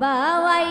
বাওয়াই